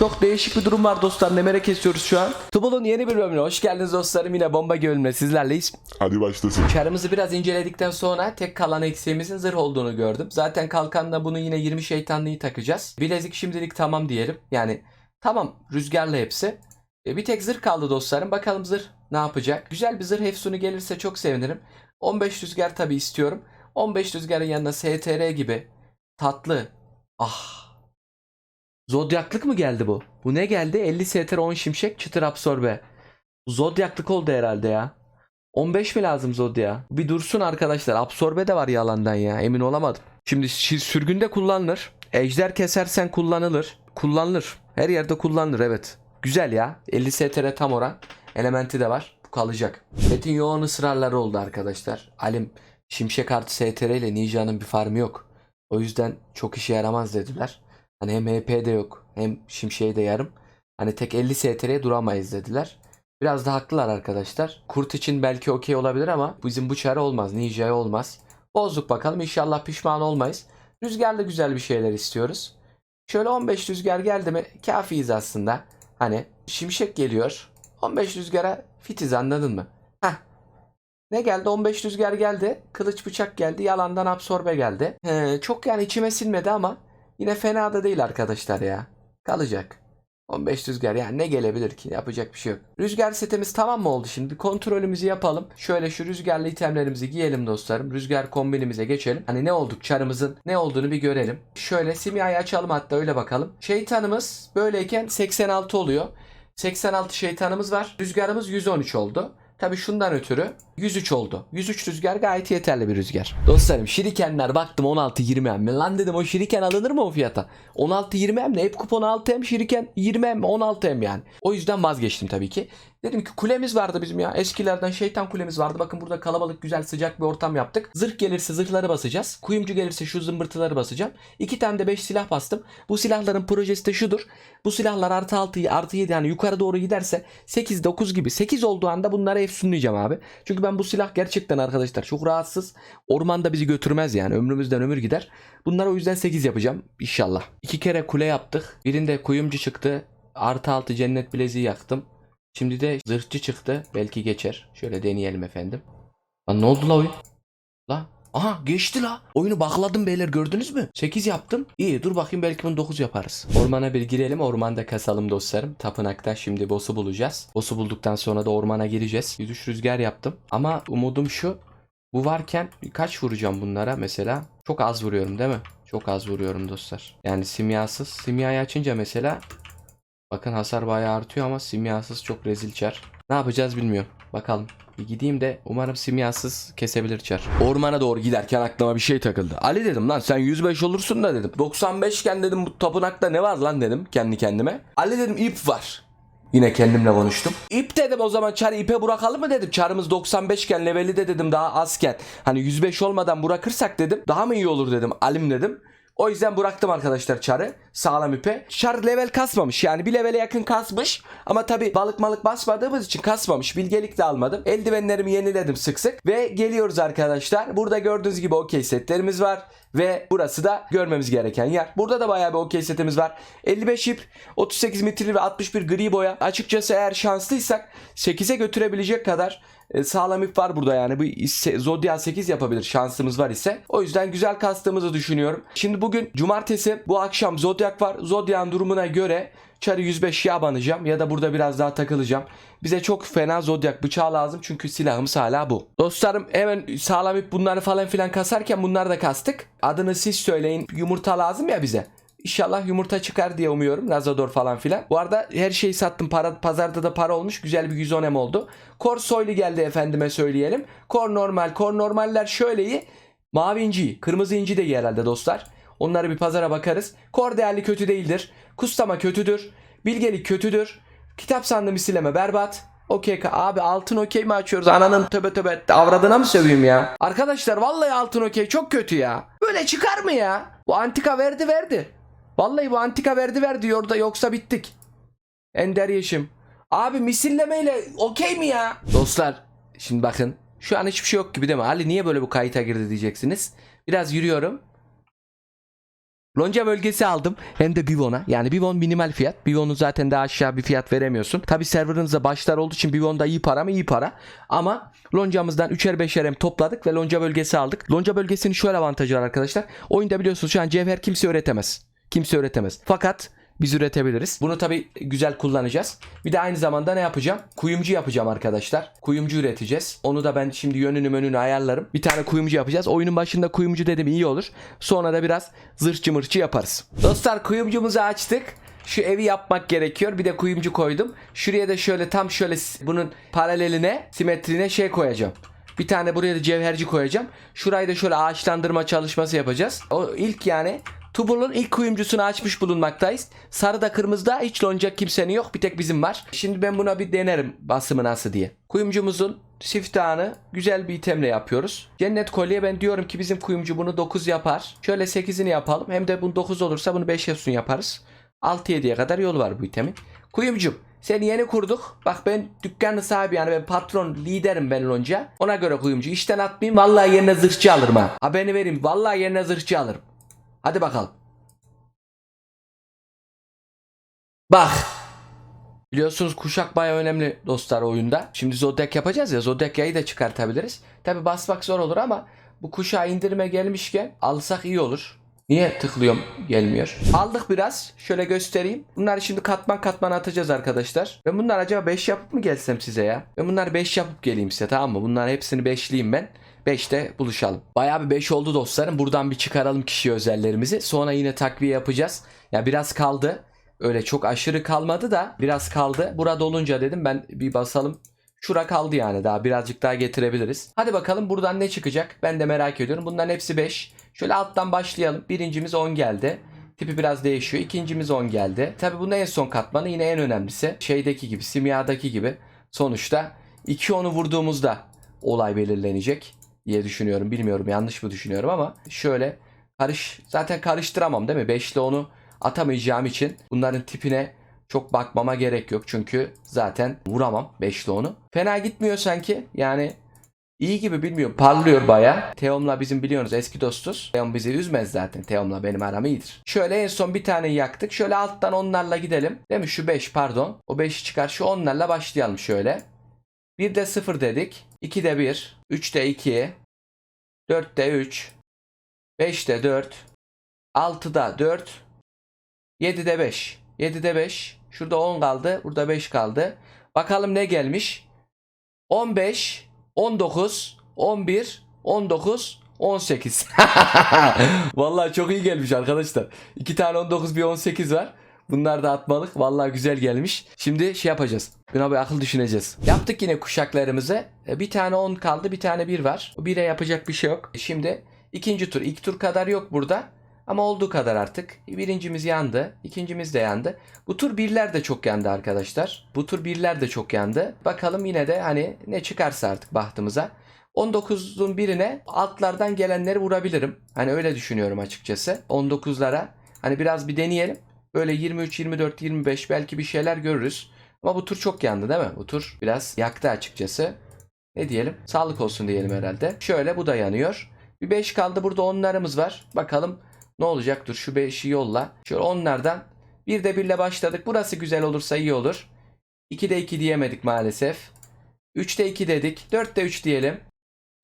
Çok değişik bir durum var dostlar. Nemere kesiyoruz şu an. Tubul'un yeni bir bölümüne hoş geldiniz dostlarım. Yine bomba bölümüne sizlerleyiz. Hadi başlasın. Çarımızı biraz inceledikten sonra tek kalan eksiğimizin zırh olduğunu gördüm. Zaten kalkanla bunu yine 20 şeytanlığı takacağız. Bilezik şimdilik tamam diyelim. Yani tamam rüzgarla hepsi. E, bir tek zırh kaldı dostlarım. Bakalım zırh ne yapacak? Güzel bir zırh efsunu gelirse çok sevinirim. 15 rüzgar tabi istiyorum. 15 rüzgarın yanına STR gibi tatlı. Ah. Zodyaklık mı geldi bu? Bu ne geldi? 50 STR 10 şimşek çıtır absorbe. Zodyaklık oldu herhalde ya. 15 mi lazım Zodya? Bir dursun arkadaşlar. Absorbe de var yalandan ya. Emin olamadım. Şimdi şi- sürgünde kullanılır. Ejder kesersen kullanılır. Kullanılır. Her yerde kullanılır evet. Güzel ya. 50 STR tam oran. Elementi de var. Bu kalacak. Metin yoğun ısrarları oldu arkadaşlar. Alim Şimşek artı STR ile Ninja'nın bir farmı yok. O yüzden çok işe yaramaz dediler. Hani hem HP de yok hem Şimşek'e de yarım. Hani tek 50 STR'ye duramayız dediler. Biraz da haklılar arkadaşlar. Kurt için belki okey olabilir ama bizim bu çare olmaz. Ninja'ya olmaz. Bozduk bakalım. İnşallah pişman olmayız. Rüzgarlı güzel bir şeyler istiyoruz. Şöyle 15 rüzgar geldi mi kafiyiz aslında. Hani şimşek geliyor. 15 rüzgara fitiz anladın mı? Heh. Ne geldi? 15 rüzgar geldi. Kılıç bıçak geldi. Yalandan absorbe geldi. He, çok yani içime sinmedi ama yine fena da değil arkadaşlar ya. Kalacak. 15 rüzgar yani ne gelebilir ki yapacak bir şey yok. Rüzgar setimiz tamam mı oldu şimdi? Bir kontrolümüzü yapalım. Şöyle şu rüzgarlı itemlerimizi giyelim dostlarım. Rüzgar kombinimize geçelim. Hani ne olduk çarımızın ne olduğunu bir görelim. Şöyle simyayı açalım hatta öyle bakalım. Şeytanımız böyleyken 86 oluyor. 86 şeytanımız var. Rüzgarımız 113 oldu. Tabi şundan ötürü 103 oldu. 103 rüzgar gayet yeterli bir rüzgar. Dostlarım şirikenler baktım 16-20 em mi? Lan dedim o şiriken alınır mı o fiyata? 16-20 em ne? Hep kupon 6 em şiriken 20 em 16 em yani. O yüzden vazgeçtim tabii ki. Dedim ki kulemiz vardı bizim ya. Eskilerden şeytan kulemiz vardı. Bakın burada kalabalık güzel sıcak bir ortam yaptık. Zırh gelirse zırhları basacağız. Kuyumcu gelirse şu zımbırtıları basacağım. İki tane de 5 silah bastım. Bu silahların projesi de şudur. Bu silahlar artı 6 artı 7 yani yukarı doğru giderse 8 9 gibi 8 olduğu anda bunları efsunlayacağım abi. Çünkü ben bu silah gerçekten arkadaşlar çok rahatsız. Ormanda bizi götürmez yani. Ömrümüzden ömür gider. Bunları o yüzden 8 yapacağım inşallah. İki kere kule yaptık. Birinde kuyumcu çıktı. Artı 6 cennet bileziği yaktım. Şimdi de zırhçı çıktı. Belki geçer. Şöyle deneyelim efendim. Lan ne oldu la oyun? La. Aha geçti la. Oyunu bakladım beyler gördünüz mü? 8 yaptım. İyi dur bakayım belki bunu 9 yaparız. Ormana bir girelim. Ormanda kasalım dostlarım. Tapınakta şimdi boss'u bulacağız. Boss'u bulduktan sonra da ormana gireceğiz. 103 rüzgar yaptım. Ama umudum şu. Bu varken kaç vuracağım bunlara mesela? Çok az vuruyorum değil mi? Çok az vuruyorum dostlar. Yani simyasız. Simyayı açınca mesela Bakın hasar bayağı artıyor ama simyasız çok rezil çar. Ne yapacağız bilmiyorum. Bakalım. Bir gideyim de umarım simyasız kesebilir çar. Ormana doğru giderken aklıma bir şey takıldı. Ali dedim lan sen 105 olursun da dedim. 95 iken dedim bu tapınakta ne var lan dedim kendi kendime. Ali dedim ip var. Yine kendimle konuştum. İp dedim o zaman çarı ipe bırakalım mı dedim. Çarımız 95 iken leveli de dedim daha azken. Hani 105 olmadan bırakırsak dedim. Daha mı iyi olur dedim. Alim dedim. O yüzden bıraktım arkadaşlar çarı sağlam ipe. Çar level kasmamış yani bir levele yakın kasmış. Ama tabi balık malık basmadığımız için kasmamış. Bilgelik de almadım. Eldivenlerimi yeniledim sık sık. Ve geliyoruz arkadaşlar. Burada gördüğünüz gibi okey setlerimiz var. Ve burası da görmemiz gereken yer. Burada da bayağı bir okey setimiz var. 55 ip, 38 mitril ve 61 gri boya. Açıkçası eğer şanslıysak 8'e götürebilecek kadar e, sağlam ip var burada yani. Bu Zodiac 8 yapabilir şansımız var ise. O yüzden güzel kastığımızı düşünüyorum. Şimdi bugün cumartesi bu akşam Zodiac var. Zodiac'ın durumuna göre Çarı 105 yağ banacağım ya da burada biraz daha takılacağım. Bize çok fena Zodiac bıçağı lazım çünkü silahımız hala bu. Dostlarım hemen sağlam ip bunları falan filan kasarken bunları da kastık. Adını siz söyleyin. Yumurta lazım ya bize. İnşallah yumurta çıkar diye umuyorum. Lazador falan filan. Bu arada her şeyi sattım. Para, pazarda da para olmuş. Güzel bir 110 em oldu. Kor soylu geldi efendime söyleyelim. Kor normal. Kor normaller şöyle iyi. Mavi inci, kırmızı inci de iyi herhalde dostlar. Onları bir pazara bakarız. Kor değerli kötü değildir. Kustama kötüdür. Bilgelik kötüdür. Kitap sandım isileme berbat. Okey abi altın okey mi açıyoruz? Ananın töbe töbe avradına mı söveyim ya? Arkadaşlar vallahi altın okey çok kötü ya. Böyle çıkar mı ya? Bu antika verdi verdi. Vallahi bu antika verdi verdi yorda yoksa bittik. Ender Yeşim. Abi misillemeyle okey mi ya? Dostlar şimdi bakın şu an hiçbir şey yok gibi değil mi? Ali niye böyle bu kayıta girdi diyeceksiniz. Biraz yürüyorum. Lonca bölgesi aldım. Hem de Bivon'a. Yani Bivon minimal fiyat. Bivon'un zaten daha aşağı bir fiyat veremiyorsun. Tabi serverınızda başlar olduğu için Bivon'da iyi para mı? iyi para. Ama loncamızdan 3'er 5'er hem topladık ve lonca bölgesi aldık. Lonca bölgesinin şöyle avantajı var arkadaşlar. Oyunda biliyorsunuz şu an cevher kimse üretemez. Kimse üretemez. Fakat biz üretebiliriz. Bunu tabi güzel kullanacağız. Bir de aynı zamanda ne yapacağım? Kuyumcu yapacağım arkadaşlar. Kuyumcu üreteceğiz. Onu da ben şimdi yönünü önünü ayarlarım. Bir tane kuyumcu yapacağız. Oyunun başında kuyumcu dedim iyi olur. Sonra da biraz zırhçı mırçı yaparız. Dostlar kuyumcumuzu açtık. Şu evi yapmak gerekiyor. Bir de kuyumcu koydum. Şuraya da şöyle tam şöyle bunun paraleline, simetrine şey koyacağım. Bir tane buraya da cevherci koyacağım. Şurayı da şöyle ağaçlandırma çalışması yapacağız. O ilk yani Tubur'un ilk kuyumcusunu açmış bulunmaktayız. Sarıda kırmızıda hiç loncak kimsenin yok. Bir tek bizim var. Şimdi ben buna bir denerim basımı nasıl diye. Kuyumcumuzun siftahını güzel bir itemle yapıyoruz. Cennet kolye ben diyorum ki bizim kuyumcu bunu 9 yapar. Şöyle 8'ini yapalım. Hem de bunu 9 olursa bunu 5 yapsın yaparız. 6-7'ye kadar yol var bu itemin. Kuyumcum seni yeni kurduk. Bak ben dükkanın sahibi yani ben patron liderim ben lonca. Ona göre kuyumcu işten atmayayım. Vallahi yerine zırhçı alırım ha. Haberini vereyim. Vallahi yerine zırhçı alırım. Hadi bakalım. Bak. Biliyorsunuz kuşak bayağı önemli dostlar oyunda. Şimdi Zodiac yapacağız ya Zodiac yayı da çıkartabiliriz. Tabi basmak zor olur ama bu kuşağı indirime gelmişken alsak iyi olur. Niye tıklıyorum gelmiyor. Aldık biraz. Şöyle göstereyim. Bunları şimdi katman katman atacağız arkadaşlar. Ben bunlar acaba 5 yapıp mı gelsem size ya? Ben bunları 5 yapıp geleyim size tamam mı? Bunların hepsini 5'liyim ben. 5'te buluşalım. Bayağı bir 5 oldu dostlarım. Buradan bir çıkaralım kişi özellerimizi. Sonra yine takviye yapacağız. Ya biraz kaldı. Öyle çok aşırı kalmadı da biraz kaldı. Burada olunca dedim ben bir basalım. Şura kaldı yani daha birazcık daha getirebiliriz. Hadi bakalım buradan ne çıkacak? Ben de merak ediyorum. Bunların hepsi 5. Şöyle alttan başlayalım. Birincimiz 10 geldi. Tipi biraz değişiyor. İkincimiz 10 geldi. Tabi bunun en son katmanı yine en önemlisi. Şeydeki gibi, simyadaki gibi. Sonuçta 2 onu vurduğumuzda olay belirlenecek diye düşünüyorum. Bilmiyorum yanlış mı düşünüyorum ama şöyle karış zaten karıştıramam değil mi? 5 ile 10'u atamayacağım için bunların tipine çok bakmama gerek yok. Çünkü zaten vuramam 5 ile 10'u. Fena gitmiyor sanki. Yani iyi gibi bilmiyorum. Parlıyor baya. Teom'la bizim biliyorsunuz eski dostuz. Teom bizi üzmez zaten. Teom'la benim aram iyidir. Şöyle en son bir tane yaktık. Şöyle alttan onlarla gidelim. Değil mi? Şu 5 pardon. O 5'i çıkar. Şu onlarla başlayalım şöyle. 1'de 0 dedik. 2'de 1. 3'de 2. 4'te 3. 5'te 4. 6'da 4. 7'de 5. 7'de 5. Şurada 10 kaldı. Burada 5 kaldı. Bakalım ne gelmiş? 15, 19, 11, 19, 18. Vallahi çok iyi gelmiş arkadaşlar. İki tane 19 bir 18 var. Bunlar da atmalık. Vallahi güzel gelmiş. Şimdi şey yapacağız. Buna bir akıl düşüneceğiz. Yaptık yine kuşaklarımızı. E, Bir tane 10 kaldı. Bir tane 1 var. O 1'e yapacak bir şey yok. Şimdi ikinci tur. İlk tur kadar yok burada. Ama olduğu kadar artık. Birincimiz yandı. ikincimiz de yandı. Bu tur birler de çok yandı arkadaşlar. Bu tur birler de çok yandı. Bakalım yine de hani ne çıkarsa artık bahtımıza. 19'un birine altlardan gelenleri vurabilirim. Hani öyle düşünüyorum açıkçası. 19'lara hani biraz bir deneyelim. Böyle 23, 24, 25 belki bir şeyler görürüz. Ama bu tur çok yandı değil mi? Bu tur biraz yaktı açıkçası. Ne diyelim? Sağlık olsun diyelim herhalde. Şöyle bu da yanıyor. Bir 5 kaldı burada onlarımız var. Bakalım ne olacak? Dur şu 5'i yolla. Şöyle onlardan bir de birle başladık. Burası güzel olursa iyi olur. 2'de 2 diyemedik maalesef. 3'te 2 dedik. 4'te 3 diyelim.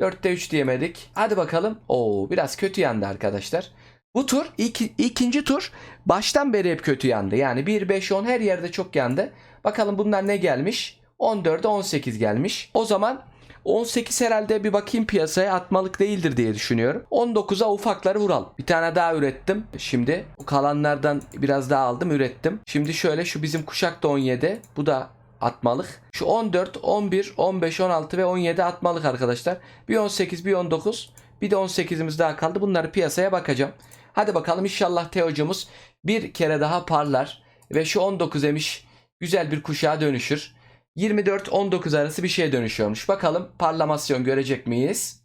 4'te 3 diyemedik. Hadi bakalım. Oo biraz kötü yandı arkadaşlar. Bu tur ilk, ikinci tur baştan beri hep kötü yandı. Yani 1, 5, 10 her yerde çok yandı. Bakalım bunlar ne gelmiş? 14'e 18 gelmiş. O zaman 18 herhalde bir bakayım piyasaya atmalık değildir diye düşünüyorum. 19'a ufakları vuralım. Bir tane daha ürettim. Şimdi kalanlardan biraz daha aldım ürettim. Şimdi şöyle şu bizim kuşak da 17. Bu da atmalık. Şu 14, 11, 15, 16 ve 17 atmalık arkadaşlar. Bir 18, bir 19, bir de 18'imiz daha kaldı. Bunları piyasaya bakacağım. Hadi bakalım inşallah Teo'cumuz bir kere daha parlar ve şu 19 emiş güzel bir kuşağa dönüşür. 24-19 arası bir şeye dönüşüyormuş. Bakalım parlamasyon görecek miyiz?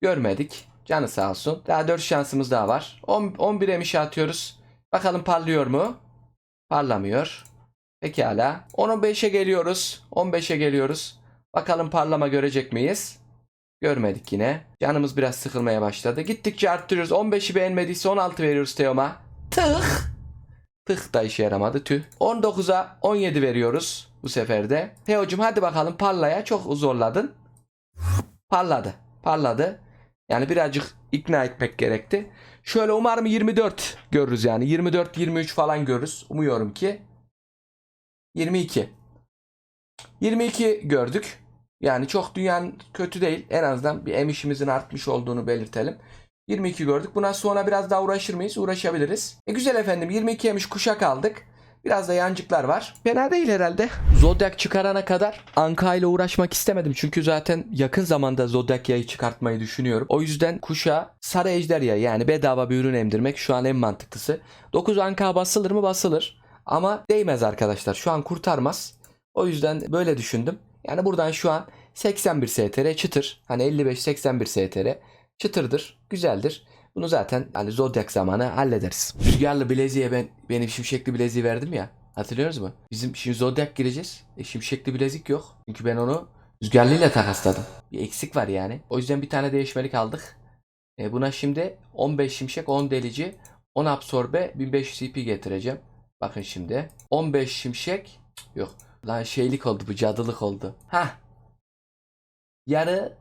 Görmedik. Canı sağ olsun. Daha 4 şansımız daha var. 10, 11 emiş atıyoruz. Bakalım parlıyor mu? Parlamıyor. Pekala. 15'e geliyoruz. 15'e geliyoruz. Bakalım parlama görecek miyiz? Görmedik yine. Canımız biraz sıkılmaya başladı. Gittikçe arttırıyoruz. 15'i beğenmediyse 16 veriyoruz Teom'a. Tık. Tık da işe yaramadı tüh. 19'a 17 veriyoruz bu sefer de. Teo'cum hadi bakalım parlaya. Çok zorladın. Parladı. Parladı. Yani birazcık ikna etmek gerekti. Şöyle umarım 24 görürüz yani. 24-23 falan görürüz. Umuyorum ki. 22. 22 gördük. Yani çok dünyanın kötü değil. En azından bir emişimizin artmış olduğunu belirtelim. 22 gördük. Buna sonra biraz daha uğraşır mıyız? Uğraşabiliriz. E güzel efendim 22 yemiş kuşak aldık. Biraz da yancıklar var. Fena değil herhalde. Zodiac çıkarana kadar Anka ile uğraşmak istemedim. Çünkü zaten yakın zamanda Zodiac yayı çıkartmayı düşünüyorum. O yüzden kuşa sarı ejderha yani bedava bir ürün emdirmek şu an en mantıklısı. 9 Anka basılır mı? Basılır. Ama değmez arkadaşlar. Şu an kurtarmaz. O yüzden böyle düşündüm. Yani buradan şu an 81 STR çıtır. Hani 55-81 STR çıtırdır. Güzeldir. Bunu zaten hani Zodiac zamanı hallederiz. Rüzgarlı bileziğe ben benim şimşekli bileziği verdim ya. Hatırlıyorsunuz mu? Bizim şimdi Zodiac gireceğiz. E, şimşekli bilezik yok. Çünkü ben onu rüzgarlıyla takasladım. Bir eksik var yani. O yüzden bir tane değişmelik aldık. E, buna şimdi 15 şimşek 10 delici 10 absorbe 1500 CP getireceğim. Bakın şimdi. 15 şimşek yok. Lan şeylik oldu bu cadılık oldu. Ha. Yarı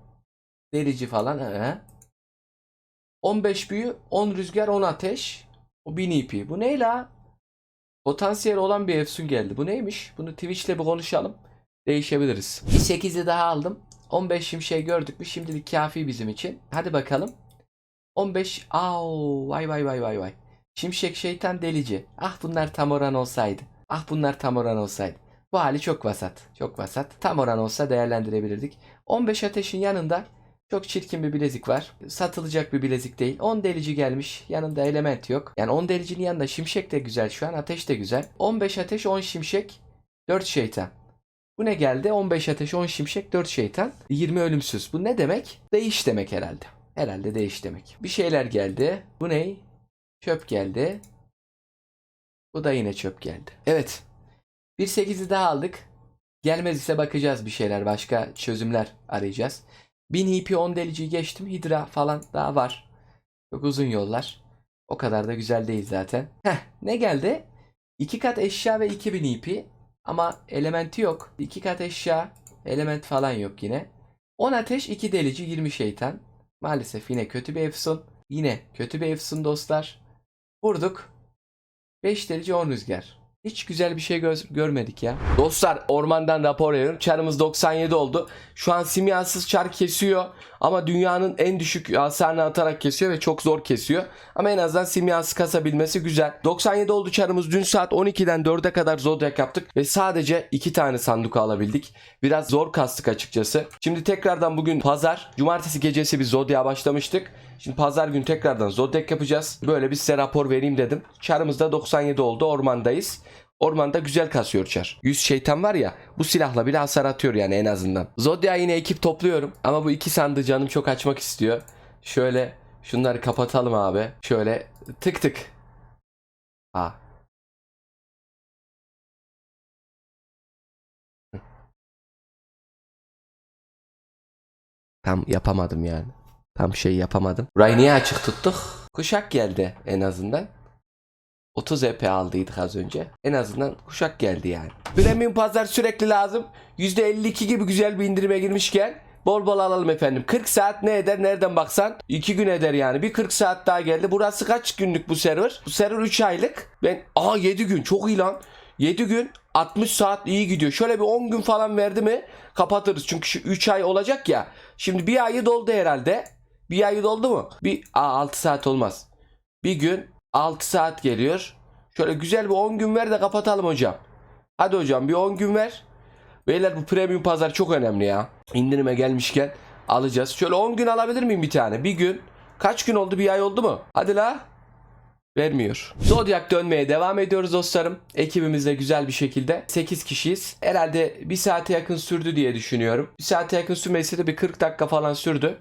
delici falan. He. 15 büyü, 10 rüzgar, 10 ateş. O 1000 EP. Bu ne la? Potansiyel olan bir efsun geldi. Bu neymiş? Bunu Twitch'le bir konuşalım. Değişebiliriz. Bir 8'i daha aldım. 15 şimşeği gördük mü? Şimdilik kafi bizim için. Hadi bakalım. 15. Au, vay vay vay vay vay. Şimşek şeytan delici. Ah bunlar tam oran olsaydı. Ah bunlar tam oran olsaydı. Bu hali çok vasat. Çok vasat. Tam oran olsa değerlendirebilirdik. 15 ateşin yanında çok çirkin bir bilezik var. Satılacak bir bilezik değil. 10 delici gelmiş. Yanında element yok. Yani 10 delicinin yanında şimşek de güzel şu an. Ateş de güzel. 15 ateş 10 şimşek 4 şeytan. Bu ne geldi? 15 ateş 10 şimşek 4 şeytan. 20 ölümsüz. Bu ne demek? Değiş demek herhalde. Herhalde değiş demek. Bir şeyler geldi. Bu ne? Çöp geldi. Bu da yine çöp geldi. Evet. Bir 8'i daha aldık. Gelmez ise bakacağız bir şeyler. Başka çözümler arayacağız. 1000 EP 10 deliciyi geçtim. Hidra falan daha var. Çok uzun yollar. O kadar da güzel değil zaten. Heh ne geldi? 2 kat eşya ve 2000 EP. Ama elementi yok. 2 kat eşya, element falan yok yine. 10 ateş 2 delici 20 şeytan. Maalesef yine kötü bir efsun. Yine kötü bir efsun dostlar. Vurduk. 5 delici 10 rüzgar. Hiç güzel bir şey göz- görmedik ya. Dostlar ormandan rapor veriyorum. Çarımız 97 oldu. Şu an simyasız çar kesiyor. Ama dünyanın en düşük hasarını atarak kesiyor ve çok zor kesiyor. Ama en azından simyasız kasabilmesi güzel. 97 oldu çarımız. Dün saat 12'den 4'e kadar zodyak yaptık. Ve sadece 2 tane sanduka alabildik. Biraz zor kastık açıkçası. Şimdi tekrardan bugün pazar. Cumartesi gecesi bir zodya başlamıştık. Şimdi pazar günü tekrardan zodyak yapacağız. Böyle bir size rapor vereyim dedim. Çarımız da 97 oldu. Ormandayız. Ormanda güzel kasıyor çar. 100 şeytan var ya bu silahla bile hasar atıyor yani en azından. Zodya yine ekip topluyorum ama bu iki sandığı canım çok açmak istiyor. Şöyle şunları kapatalım abi. Şöyle tık tık. Aa. Tam yapamadım yani. Tam şey yapamadım. Burayı açık tuttuk? Kuşak geldi en azından. 30 EP aldıydık az önce. En azından kuşak geldi yani. Premium pazar sürekli lazım. %52 gibi güzel bir indirime girmişken bol bol alalım efendim. 40 saat ne eder nereden baksan 2 gün eder yani. Bir 40 saat daha geldi. Burası kaç günlük bu server? Bu server 3 aylık. Ben aa 7 gün çok iyi lan. 7 gün 60 saat iyi gidiyor. Şöyle bir 10 gün falan verdi mi kapatırız. Çünkü şu 3 ay olacak ya. Şimdi bir ayı doldu herhalde. Bir ayı doldu mu? Bir aa, 6 saat olmaz. Bir gün 6 saat geliyor. Şöyle güzel bir 10 gün ver de kapatalım hocam. Hadi hocam bir 10 gün ver. Beyler bu premium pazar çok önemli ya. İndirime gelmişken alacağız. Şöyle 10 gün alabilir miyim bir tane? Bir gün. Kaç gün oldu? Bir ay oldu mu? Hadi la. Vermiyor. Zodiac dönmeye devam ediyoruz dostlarım. Ekibimizde güzel bir şekilde. 8 kişiyiz. Herhalde bir saate yakın sürdü diye düşünüyorum. Bir saate yakın sürmesi de bir 40 dakika falan sürdü.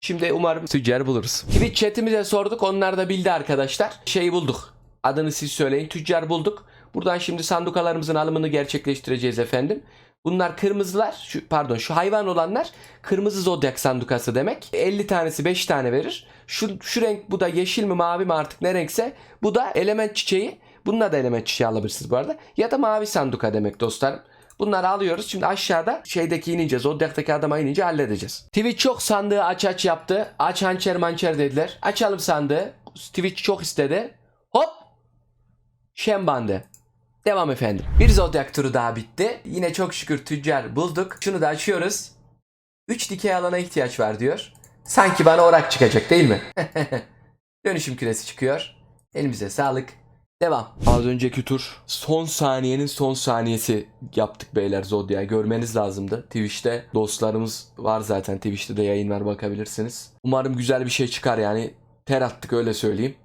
Şimdi umarım tüccar buluruz. Twitch chatimize sorduk. Onlar da bildi arkadaşlar. Şeyi bulduk. Adını siz söyleyin. Tüccar bulduk. Buradan şimdi sandukalarımızın alımını gerçekleştireceğiz efendim. Bunlar kırmızılar, şu, pardon şu hayvan olanlar kırmızı zodyak sandukası demek. 50 tanesi 5 tane verir. Şu, şu renk bu da yeşil mi mavi mi artık ne renkse bu da element çiçeği. Bununla da element çiçeği alabilirsiniz bu arada. Ya da mavi sanduka demek dostlarım. Bunları alıyoruz. Şimdi aşağıda şeydeki inince, Zodyak'taki adama inince halledeceğiz. Twitch çok sandığı aç aç yaptı. Aç hançer mançer dediler. Açalım sandığı. Twitch çok istedi. Hop. Şembandı. Devam efendim. Bir Zodyak turu daha bitti. Yine çok şükür tüccar bulduk. Şunu da açıyoruz. 3 dikey alana ihtiyaç var diyor. Sanki bana orak çıkacak değil mi? Dönüşüm küresi çıkıyor. Elimize sağlık. Devam. Az önceki tur son saniyenin son saniyesi yaptık beyler Zodya. Görmeniz lazımdı. Twitch'te dostlarımız var zaten. Twitch'te de yayın var bakabilirsiniz. Umarım güzel bir şey çıkar yani. Ter attık öyle söyleyeyim.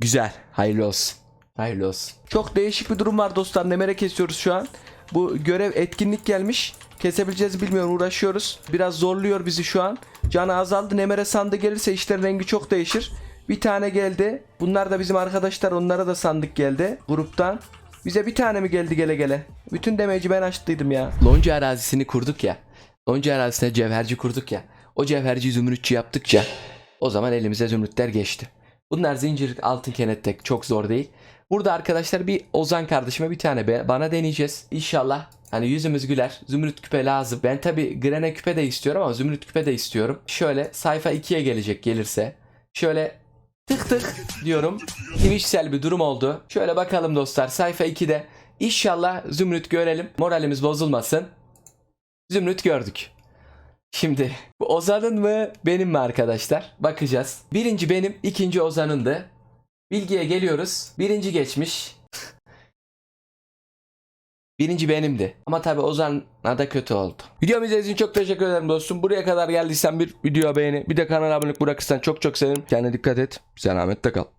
Güzel. Hayırlı olsun. Hayırlı olsun. Çok değişik bir durum var dostlar. Nemere kesiyoruz şu an. Bu görev etkinlik gelmiş. Kesebileceğiz bilmiyorum uğraşıyoruz. Biraz zorluyor bizi şu an. Canı azaldı. Nemere sandı gelirse işlerin rengi çok değişir. Bir tane geldi. Bunlar da bizim arkadaşlar. Onlara da sandık geldi gruptan. Bize bir tane mi geldi gele gele? Bütün demeci ben açtıydım ya. Lonca arazisini kurduk ya. Lonca arazisine cevherci kurduk ya. O cevherci zümrütçü yaptıkça o zaman elimize zümrütler geçti. Bunlar zincir altın kenettek çok zor değil. Burada arkadaşlar bir Ozan kardeşime bir tane be, bana deneyeceğiz. İnşallah hani yüzümüz güler. Zümrüt küpe lazım. Ben tabi grene küpe de istiyorum ama zümrüt küpe de istiyorum. Şöyle sayfa 2'ye gelecek gelirse. Şöyle tık tık diyorum. Twitch'sel bir durum oldu. Şöyle bakalım dostlar sayfa 2'de. İnşallah zümrüt görelim. Moralimiz bozulmasın. Zümrüt gördük. Şimdi bu Ozan'ın mı benim mi arkadaşlar? Bakacağız. Birinci benim, ikinci Ozan'ındı. Bilgiye geliyoruz. Birinci geçmiş. Birinci benimdi. Ama tabi Ozan'a da kötü oldu. Videomu izlediğiniz için çok teşekkür ederim dostum. Buraya kadar geldiysen bir video beğeni, bir de kanala abone bırakırsan çok çok sevinirim. Kendine dikkat et. Selametle kal.